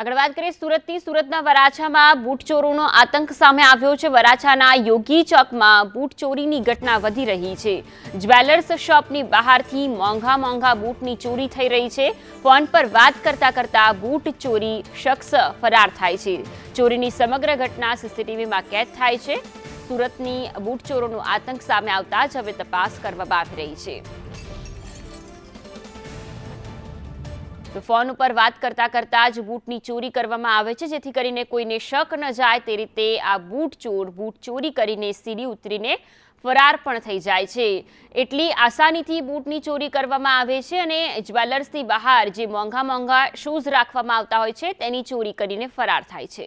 આગળ વાત કરીએ સુરતની. સુરતના વરાછામાં બૂટ ચોરોનો આતંક સામે આવ્યો છે. વરાછાના યોગી ચોકમાં બૂટ ચોરીની ઘટના વધી રહી છે. જ્વેલર્સ શોપની બહારથી મોંઘા મોંઘા બૂટની ચોરી થઈ રહી છે. ફોન પર વાત કરતા કરતા બૂટ ચોરી શખ્સ ફરાર થાય છે. ચોરીની સમગ્ર ઘટના સીસીટીવીમાં કેદ થાય છે. સુરતની બૂટ ચોરોનો આતંક સામે આવતા જ હવે તપાસ કરવામાં આવી રહી છે. તો ફોન ઉપર વાત કરતા કરતા જ બૂટની ચોરી કરવામાં આવે છે, જેથી કરીને કોઈને શક ન જાય. તે રીતે આ બૂટ ચોર, બૂટ ચોરી કરીને સીડી ઉતરીને ફરાર પણ થઈ જાય છે. એટલી આસાનીથી બૂટની ચોરી કરવામાં આવે છે અને જ્વેલર્સની બહાર જે મોંઘા મોંઘા શૂઝ રાખવામાં આવતા હોય છે, તેની ચોરી કરીને ફરાર થાય છે.